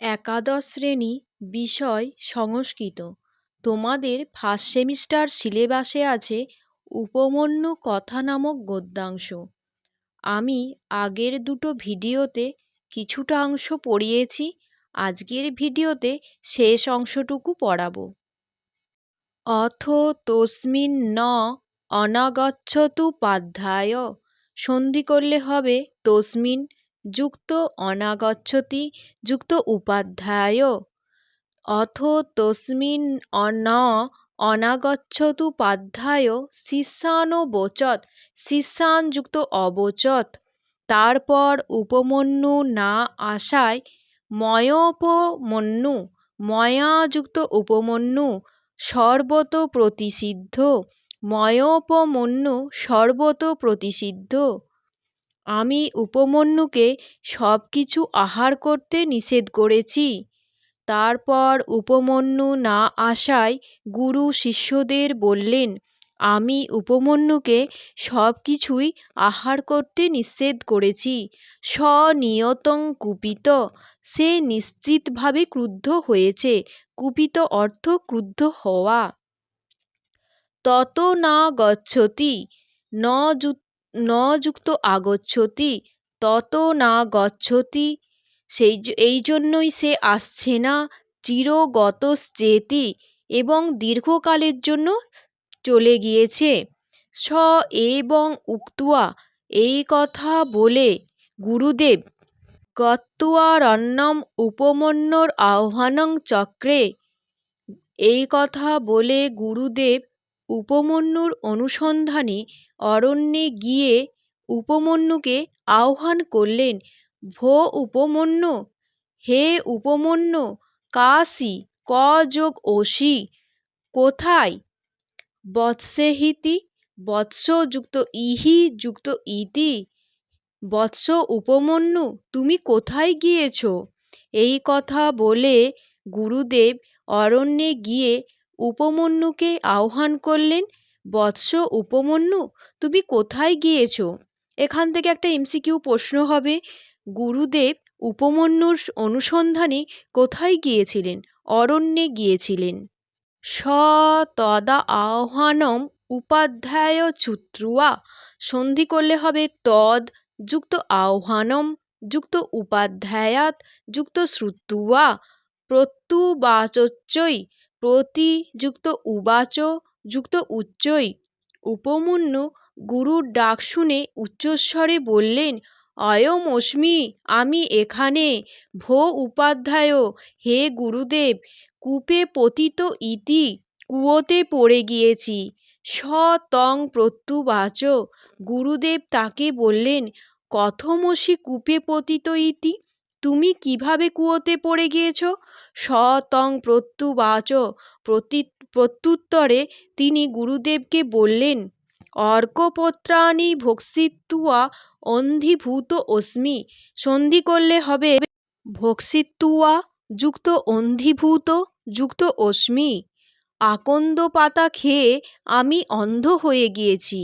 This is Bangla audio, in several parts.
একাদশ শ্রেণি বিষয় সংস্কৃত। তোমাদের ফার্স্ট সেমিস্টার সিলেবাসে আছে উপমন্যু কথা নামক গদ্যাংশ। আমি আগের দুটো ভিডিওতে কিছুটা অংশ পড়িয়েছি, আজকের ভিডিওতে শেষ অংশটুকু পড়াবো। অথ তস্মিন ন অনাগচ্ছতু পাধ্যায়। সন্ধি করলে হবে তস্মিন যুক্ত অনাগচ্ছতি, যুক্ত উপাধ্যায়। অথ তস্মিন ন অনাগচ্ছতু পাধ্যায় শিষ্যানোবচত শিষ্যান যুক্ত অবচত। তারপর উপমন্যু না আসায় ময়োপমন্যু, ময়া যুক্ত উপমন্যু সর্বত প্রতিষিদ্ধ, ময়োপমন্যু সর্বত প্রতিষিদ্ধ। আমি উপমন্যুকে সব কিছু আহার করতে নিষেধ করেছি। তারপর উপমন্যু না আসায় গুরু শিষ্যদের বললেন, আমি উপমন্যুকে সব কিছুই আহার করতে নিষেধ করেছি। স্বনিয়তং কুপিত। সে নিশ্চিতভাবে ক্রুদ্ধ হয়েছে। কুপিত অর্থ ক্রুদ্ধ হওয়া। তত না গচ্ছতি। ন ন যুক্ত আগচ্ছতি, তত না গচ্ছতি, সেই এই জন্যই সে আসছে না চিরগত চিরগতশ্চেতি এবং দীর্ঘকালের জন্য চলে গিয়েছে। স এবং উক্তুয়া এই কথা বলে গুরুদেব গত্তুয়ারণ্যম উপমন্যর আহ্বানং চক্রে এই কথা বলে গুরুদেব উপমন্যুর অনুসন্ধানে অরণ্যে গিয়ে উপমন্যুকে আহ্বান করলেন, ভো উপমন্যু! হে উপমন্যু! কাশী! ক যোগ অসি? কোথায়? বৎসেহিতি? বৎস যুক্ত ইহি যুক্ত ইতি? বৎস উপমন্যু, তুমি কোথায় গিয়েছ? এই কথা বলে গুরুদেব অরণ্যে গিয়ে উপমন্যুকে আহ্বান করলেন, বৎস উপমন্যু, তুমি কোথায় গিয়েছ? এখান থেকে একটা এমসিকিউ প্রশ্ন হবে। গুরুদেব উপমন্যুর অনুসন্ধানে কোথায় গিয়েছিলেন? অরণ্যে গিয়েছিলেন। স তদা আহ্বানম উপাধ্যায় ছুত্রুয়া সন্ধি করলে হবে তদ, যুক্ত আহ্বানম, যুক্ত উপাধ্যায়াত, যুক্ত শ্রুত্বুয়া প্রত্যুবাচোচ্চৈ প্রতি যুক্ত উবাচ, যুক্ত উচ্চই উপমন্যু গুরুর ডাক শুনে উচ্চস্বরে বললেন অয়মস্মি আমি এখানে। ভো উপাধ্যায়, হে গুরুদেব, কূপে পতিত ইতি, কুয়োতে পড়ে গিয়েছি। স তং প্রত্যুবাচ। গুরুদেব তাকে বললেন, কথমসি কূপে পতিত ইতি? তুমি কীভাবে কুয়োতে পড়ে গিয়েছ? সতং প্রত্যুবাচ, প্রতি, প্রত্যুত্তরে তিনি গুরুদেবকে বললেন, অর্কপত্রাণি ভক্ষিত্বা অন্ধীভূত অস্মি। সন্ধি করলে হবে ভক্ষিত্বা যুক্ত অন্ধীভূত যুক্ত অস্মি। আকন্দ পাতা খেয়ে আমি অন্ধ হয়ে গিয়েছি।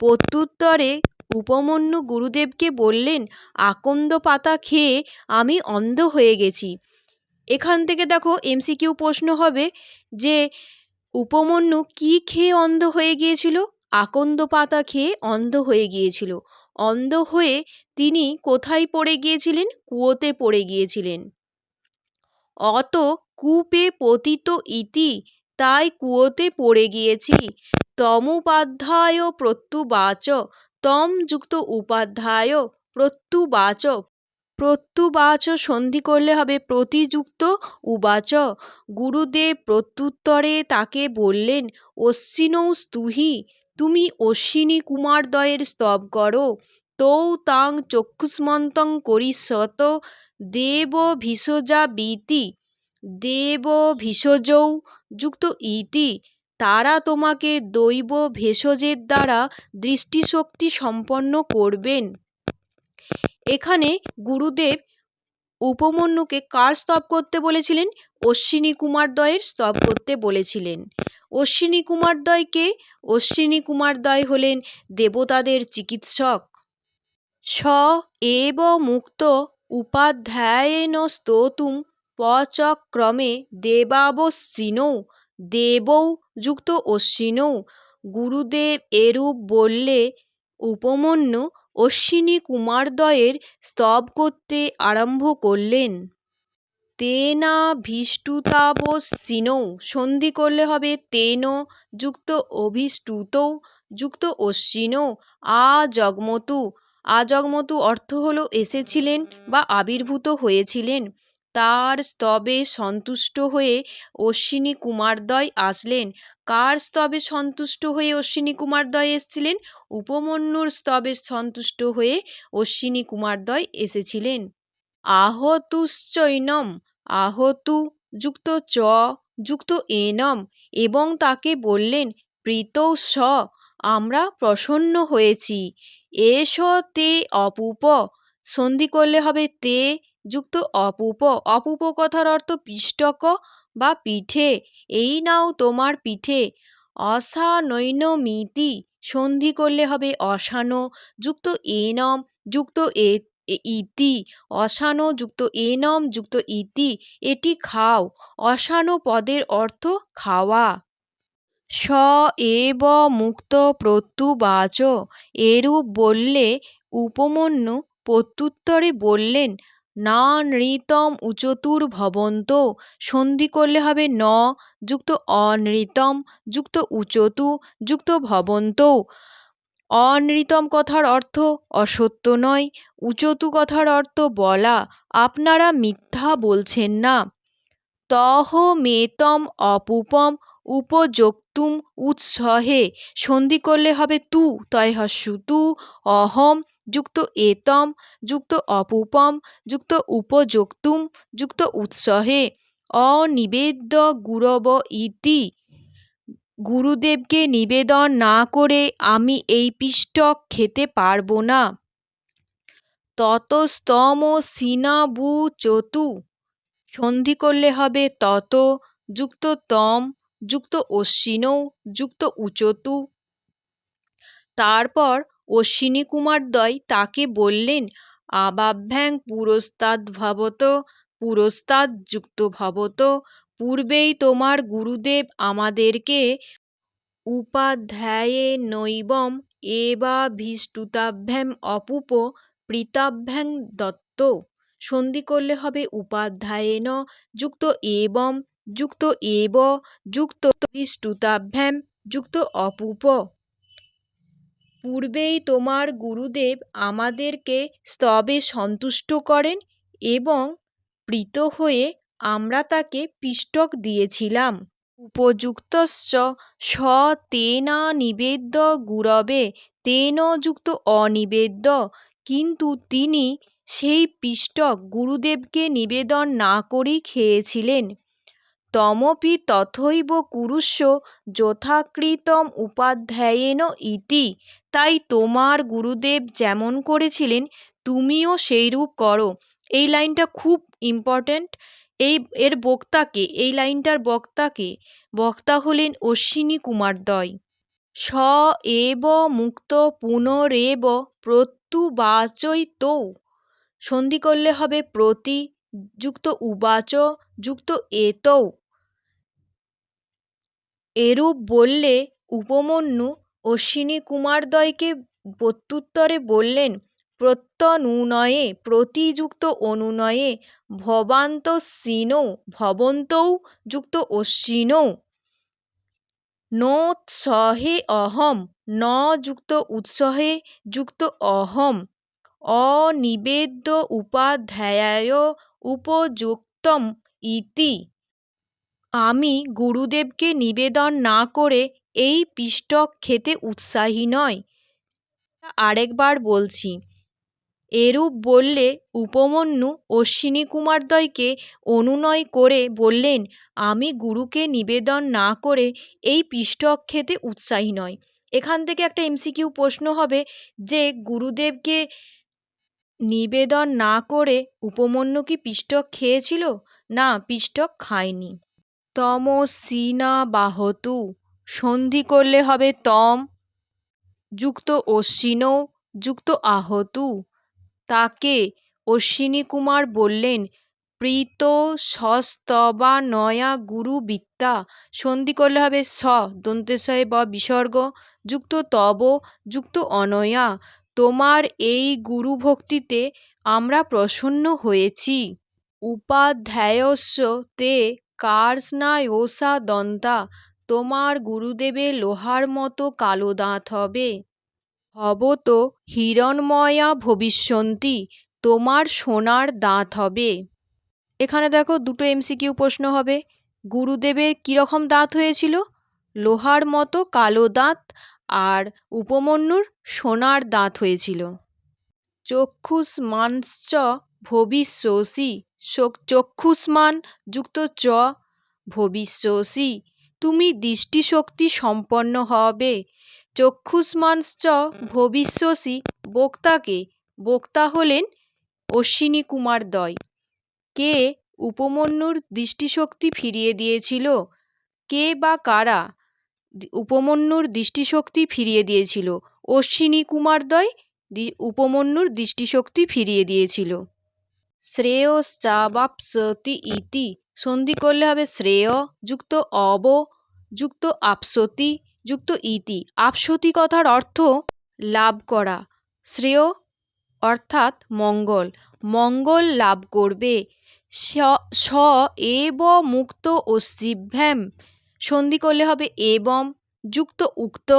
প্রত্যুত্তরে উপমন্যু গুরুদেবকে বললেন, আকন্দ পাতা খেয়ে আমি অন্ধ হয়ে গেছি। এখান থেকে দেখো এমসিকিউ প্রশ্ন হবে যে, উপমন্যু কী খেয়ে অন্ধ হয়ে গিয়েছিল? আকন্দ পাতা খেয়ে অন্ধ হয়ে গিয়েছিল। অন্ধ হয়ে তিনি কোথায় পড়ে গিয়েছিলেন? কুয়োতে পড়ে গিয়েছিলেন। অত কূপে পতিত ইতি তাই কুয়োতে পড়ে গিয়েছি। তমুপাধ্যায় প্রত্যুবাচ তম যুক্ত উপাধ্যায় প্রত্যুবাচ। প্রত্যুবাচ সন্ধি করলে হবে প্রতিযুক্ত উবাচ। গুরুদেব প্রত্যুত্তরে তাকে বললেন, অশ্বিনৌ স্তুহি, তুমি অশ্বিনী কুমারদ্বয়ের স্তব করো। তৌ তাং চক্ষুষ্মন্তং করিষ্যত। দেব ভিষজা ভিষজাবিতি দেব ভিষজৌ যুক্ত ইতি। তারা তোমাকে দৈব ভেষজের দ্বারা দৃষ্টিশক্তি সম্পন্ন করবেন। এখানে গুরুদেব উপমন্যুকে কার স্তব করতে বলেছিলেন? অশ্বিনী কুমারদ্বয়ের স্তব করতে বলেছিলেন। অশ্বিনী কুমারদ্বয় কে অশ্বিনী কুমারদ্বয় হলেন দেবতাদের চিকিৎসক। স এব মুক্ত উপাধ্যায়েন স্তোতুম পচক্রমে দেবাবশ্বিনৌ দেবৌ যুক্ত অশ্বিনৌ গুরুদেব এরূপ বললে উপমন্যু অশ্বিনী কুমারদ্বয়ের স্তব করতে আরম্ভ করলেন। তেনাভীষ্টুতাবশ্বিনৌ সন্ধি করলে হবে তেন যুক্ত অভিষ্টুতৌ যুক্ত অশ্বিনৌ আজগ্মতু আজগ্মতু অর্থ হল এসেছিলেন বা আবির্ভূত হয়েছিলেন। তার স্তবে সন্তুষ্ট হয়ে অশ্বিনী কুমারদ্বয় আসলেন। কার স্তবে সন্তুষ্ট হয়ে অশ্বিনী কুমারদ্বয় এসেছিলেন? উপমন্যুর স্তবে সন্তুষ্ট হয়ে অশ্বিনী কুমারদ্বয় এসেছিলেন। আহতুশ্চৈনম, আহতু যুক্ত চ, যুক্ত এনম এবং তাকে বললেন, প্রীতৌ স, আমরা প্রসন্ন হয়েছি। এষ তে অপূপ, সন্ধি করলে হবে তে যুক্ত অপূপ। অপূপ কথার অর্থ পিষ্টক বা পিঠে। এই নাও তোমার পিঠে। অসানৈনমিতি। সন্ধি করলে হবে অসান। যুক্ত এনম, যুক্ত এ, ইতি। অসান, যুক্ত এনম, যুক্ত ইতি। এটি খাও। অসান পদের অর্থ খাওয়া। স এব মুক্ত প্রত্যুবাচ। এরূপ বললে, উপমন্যু প্রত্যুত্তরে বললেন না নৃতম উচতুর ভবন্ত সন্ধি করলে হবে ন, যুক্ত অনৃতম, যুক্ত উচতু, যুক্ত ভবন্ত। অনৃতম কথার অর্থ অসত্য নয়, উচতু কথার অর্থ বলা। আপনারা মিথ্যা বলছেন না। তহ মেতম অপুপম উপযোক্তুম উৎসহে। সন্ধি করলে হবে তু তয়হস্যু তু, অহম যুক্ত এতম, যুক্ত অপূপম, যুক্ত উপযোক্তুম, যুক্ত উৎসহে, অনিবেদ্য গুরব ইতি। গুরুদেবকে নিবেদন না করে আমি এই পিষ্টক খেতে পারব না। ততস্তমসিনাবুচতু সন্ধি করলে হবে তত, যুক্ত তম, যুক্ত অশ্বিনৌ, যুক্ত উচতু। তারপর অশ্বিনী কুমারদ্বয় তাকে বললেন, আবাভ্যাং যুক্ত ভবত। পূর্বেই তোমার গুরুদেব আমাদেরকে উপাধ্যায়েনৈবম এবাভীষ্টুতাভ্যাম অপূপ প্রীতাভ্যাং দত্ত। সন্ধি করলে হবে উপাধ্যায়ে উপাধ্যায়েন যুক্ত এবম, যুক্ত এব, যুক্ত ভীষ্টুতাভ্যাম যুক্ত অপূপ। পূর্বেই তোমার গুরুদেব আমাদেরকে স্তবে সন্তুষ্ট করেন এবং প্রীত হয়ে আমরা তাকে পিষ্টক দিয়েছিলাম। উপযুক্তস্য স তেনানিবেদ্য গুরবে, তেন যুক্ত অনিবেদ্য। কিন্তু তিনি সেই পিষ্টক গুরুদেবকে নিবেদন না করেই খেয়েছিলেন। ত্বমপি তথৈব কুরুষ্ব যথাকৃতম উপাধ্যায়েন ইতি। তাই তোমার গুরুদেব যেমন করেছিলেন, তুমিও সেইরূপ করো। এই লাইনটা খুব ইম্পর্ট্যান্ট এই, এর বক্তাকে, এই লাইনটার বক্তাকে, বক্তা হলেন অশ্বিনী কুমারদ্বয় স এব মুক্ত পুনরেব প্রত্যুবাচৈতৌ সন্ধি করলে হবে প্রতি, যুক্ত উবাচ, যুক্ত এতৌ। এরূপ বললে উপমন্যু অশ্বিনী কুমারদ্বয়কে প্রত্যুত্তরে বললেন, প্রত্যনুনয়ে, প্রতিযুক্ত অনুনয়ে ভবান্তশ্বিনৌ ভবন্তৌ যুক্ত অশ্বিনৌ। নোৎসহে অহম, ন যুক্ত উৎসহে যুক্ত অহম। অনিবেদ্য উপাধ্যায় উপযুক্তম ইতি। আমি গুরুদেবকে নিবেদন না করে এই পিষ্টক খেতে উৎসাহী নই আরেকবার বলছি। এরূপ বললে উপমন্যু অশ্বিনী কুমারদ্বয়কে অনুনয় করে বললেন, আমি গুরুকে নিবেদন না করে এই পিষ্টক খেতে উৎসাহী নয়। এখান থেকে একটা এমসিকিউ প্রশ্ন হবে যে, গুরুদেবকে নিবেদন না করে উপমন্যু কি পিষ্টক খেয়েছিল? না, পিষ্টক খায়নি। তমসিনাবাহতু সন্ধি করলে হবে তম। যুক্ত অশ্বিনৌ যুক্ত আহতু। তাকে অশ্বিনী কুমার বললেন, প্রীত সস্তবা নয়া গুরু বিদ্যা, সন্ধি করলে হবে স, দন্তেশয়ে ব বিসর্গ, যুক্ত তব, যুক্ত অনয়া। তোমার এই গুরু ভক্তিতে আমরা প্রসন্ন হয়েছি। উপাধ্যায়স্য তে কার্ষ্ণায়োসা দন্তা তোমার গুরুদেবের লোহার মতো কালো দাঁত হবে। ভবত হিরণময়া ভবিষ্যন্তি, তোমার সোনার দাঁত হবে। এখানে দেখো দুটো এমসিকিউ প্রশ্ন হবে। গুরুদেবের কীরকম দাঁত হয়েছিল? লোহার মতো কালো দাঁত আর উপমন্যুর সোনার দাঁত হয়েছিল। চক্ষুষ্মাঞ্চ ভবিষ্যসি চক্ষুষ্মান যুক্ত চ, ভবিষ্যসি। তুমি দৃষ্টিশক্তি সম্পন্ন হবে। চক্ষুষ্মাঞ্চ ভবিষ্যসি বক্তাকে। বক্তা হলেন অশ্বিনী কুমার দয়। কে উপমন্যুর দৃষ্টিশক্তি ফিরিয়ে দিয়েছিল? কে বা কারা উপমন্যুর দৃষ্টিশক্তি ফিরিয়ে দিয়েছিল? অশ্বিনী কুমারদ্বয় উপমন্যুর দৃষ্টিশক্তি ফিরিয়ে দিয়েছিল। শ্রেয়শ্চাবাপ্স্যতি ইতি। সন্ধি করলে হবে শ্রেয়, যুক্ত অব, যুক্ত আপসতি, যুক্ত ইতি। আপসতি কথার অর্থ লাভ করা। শ্রেয় অর্থাৎ মঙ্গল। মঙ্গল লাভ করবে। স এব মুক্ত অশ্বিভ্যাম। সন্ধি করলে হবে এবং যুক্ত উক্ত,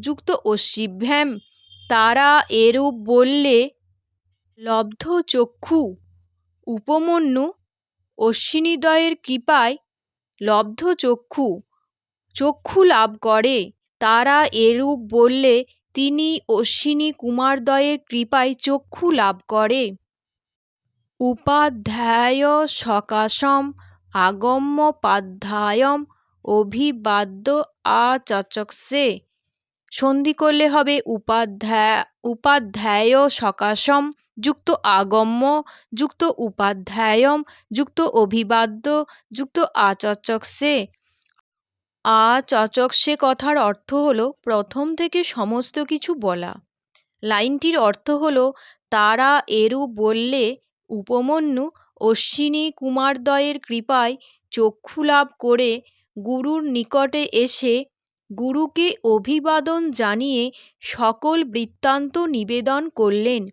যুক্ত অশ্বিভ্যাম। তারা এরূপ বললে, লব্ধ চক্ষু। উপমন্যু অশ্বিনীদ্বয়ের কৃপায় লব্ধ চক্ষু চক্ষু লাভ করে। তারা এরূপ বললে, তিনি অশ্বিনী কুমারদ্বয়ের কৃপায় চক্ষু লাভ করে। উপাধ্যায় সকাশম আগম্যপাধ্যায়ম অভিবাদ্য আচচক্সে। সন্ধি করলে হবে উপাধ্যায় উপাধ্যায় সকাশম, যুক্ত আগম্য, যুক্ত উপাধ্যায়ম, যুক্ত অভিবাদ্য, যুক্ত আচচক্সে। আচচক্সে কথার অর্থ হল প্রথম থেকে সমস্ত কিছু বলা। লাইনটির অর্থ হল তারা এরূপ বললে উপমন্যু অশ্বিনী কুমারদ্বয়ের কৃপায় চক্ষু লাভ করে গুরুর নিকটে এসে গুরুকে অভিবাদন জানিয়ে সকল বৃত্তান্ত নিবেদন করলেন।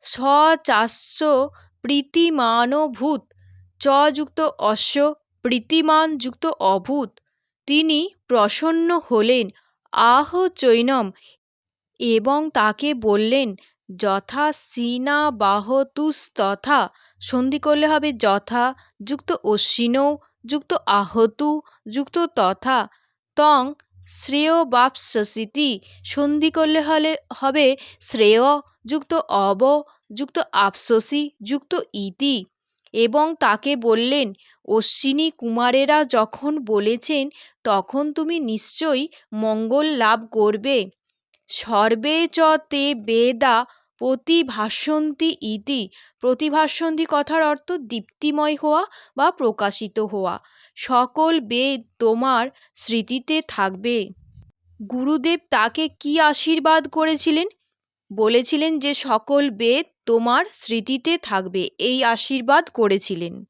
স চাস্য প্রীতিমানভূত, চ যুক্ত অশ্ব প্রীতিমান যুক্ত অভূত। তিনি প্রসন্ন হলেন, আহ চৈনম, এবং তাকে বললেন, যথা সিনাবাহতুস্তথা সন্ধি করলে হবে যথা, যুক্ত অশ্বিনৌ, যুক্ত আহতু, যুক্ত তথা তং শ্রেয় শ্রেয়োবাপ্স্যসিতি সন্ধি করলে হলে, হবে শ্রেয়, যুক্ত অব, যুক্ত আপসসি, যুক্ত ইতি। এবং তাকে বললেন, অশ্বিনী কুমারেরা যখন বলেছেন, তখন তুমি নিশ্চয়ই মঙ্গল লাভ করবে। সর্বে চ তে বেদা প্রতিভাসন্তি ইতি, প্রতিভাসন্তি কথার অর্থ দীপ্তিময় হওয়া বা প্রকাশিত হওয়া। সকল বেদ তোমার স্মৃতিতে থাকবে। গুরুদেব তাকে কি আশীর্বাদ করেছিলেন? বলেছিলেন যে, সকল বেদ তোমার স্মৃতিতে থাকবে। এই আশীর্বাদ করেছিলেন।